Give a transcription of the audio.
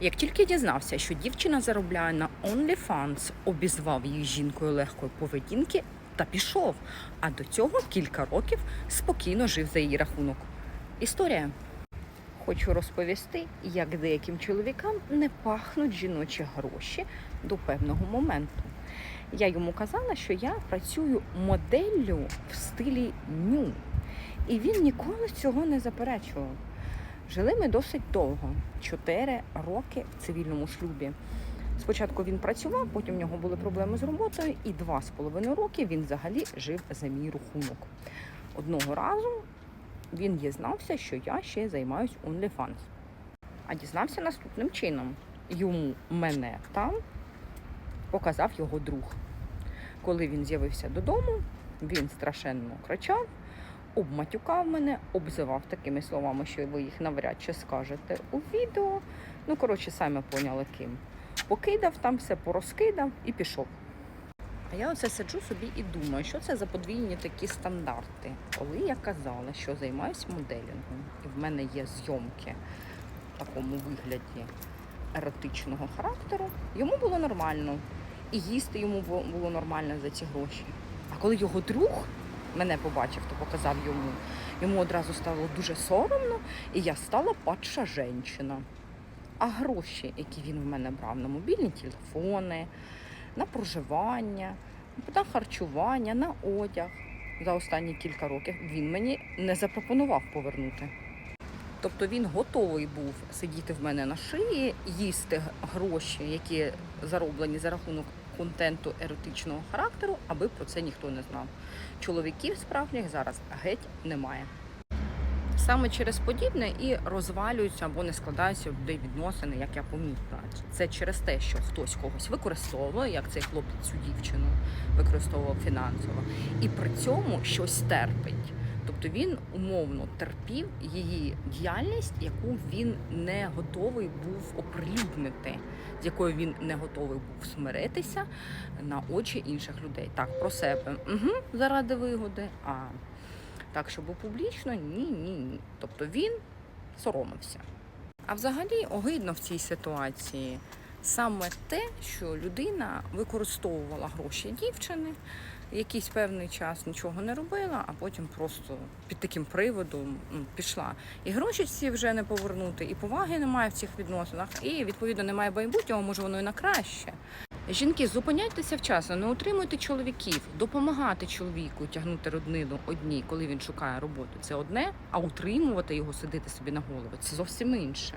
Як тільки дізнався, що дівчина заробляє на OnlyFans, обізвав її жінкою легкої поведінки та пішов. А до цього кілька років спокійно жив за її рахунок. Історія. Хочу розповісти, як деяким чоловікам не пахнуть жіночі гроші до певного моменту. Я йому казала, що я працюю моделлю в стилі ню. І він ніколи цього не заперечував. Жили ми досить довго 4 роки в цивільному шлюбі. Спочатку він працював, потім в нього були проблеми з роботою, і два з половиною роки він взагалі жив за мій рахунок. Одного разу він дізнався, що я ще займаюсь OnlyFans. А дізнався наступним чином: йому мене там показав його друг. Коли він з'явився додому, він страшенно кричав, обматюкав мене, обзивав такими словами, що ви їх навряд чи скажете у відео. Ну, коротше, самі поняли ким. Покидав там все, порозкидав і пішов. А я оце сиджу собі і думаю, що це за подвійні такі стандарти. Коли я казала, що займаюся моделінгом, і в мене є зйомки в такому вигляді еротичного характеру, йому було нормально. І їсти йому було нормально за ці гроші. А коли його друг мене побачив, то показав йому, йому одразу стало дуже соромно, і я стала падша жінка. А гроші, які він в мене брав на мобільні телефони, на проживання, на харчування, на одяг за останні кілька років він мені не запропонував повернути. Тобто він готовий був сидіти в мене на шиї, їсти гроші, які зароблені за рахунок контенту еротичного характеру, аби про це ніхто не знав. Чоловіків справжніх зараз геть немає. Саме через подібне і розвалюються або не складаються людей відносини, як я помітила. Це через те, що хтось когось використовує, як цей хлопець цю дівчину використовував фінансово, і при цьому щось терпить. Тобто він умовно терпів її діяльність, яку він не готовий був оприлюднити, з якою він не готовий був смиритися на очі інших людей. Так, про себе угу, заради вигоди. А так, щоб публічно, ні, ні, ні. Тобто він соромився. А взагалі огидно в цій ситуації саме те, що людина використовувала гроші дівчини, якийсь певний час нічого не робила, а потім просто під таким приводом ну, пішла. І гроші ці вже не повернути, і поваги немає в цих відносинах, і відповідно немає майбутнього, може воно і на краще. Жінки, зупиняйтеся вчасно, не утримуйте чоловіків, допомагати чоловіку тягнути роднину одній, коли він шукає роботу. Це одне, а утримувати його, сидити собі на голову це зовсім інше.